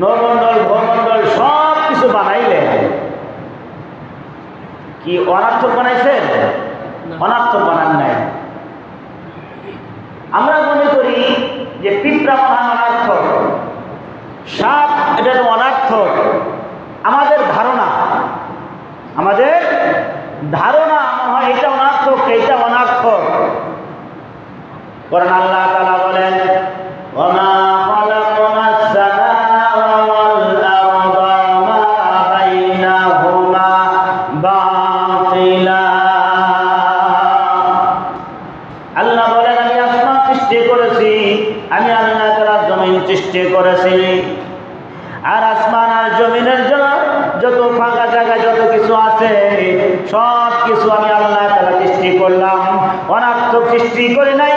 নরমন্ডল ভরমন্ডল সব কিছু বানাইলে কি অনার্থক বানাইছেন? অনার্থক বানান নাই। আমরা মনে করি যে পিঁপড়া বানান অনার্থক। সাপ এটা অনার্থক। আমাদের ধারণা আমাদের ধারণা আমার হয় এটা অনার্থক এটা অনার্থক। কারণ আল্লাহ তালা বলেন আল্লাহ বলেন, আমি আসমান সৃষ্টি করেছি, আমি আল্লাহ তারা জমিন সৃষ্টি করেছি। আর আসমান আর জমিনের জন্য যত ফাঁকা জায়গায় যত কিছু আছে সব কিছু আমি আল্লাহ তারা সৃষ্টি করলাম। অনাত্মক সৃষ্টি করি নাই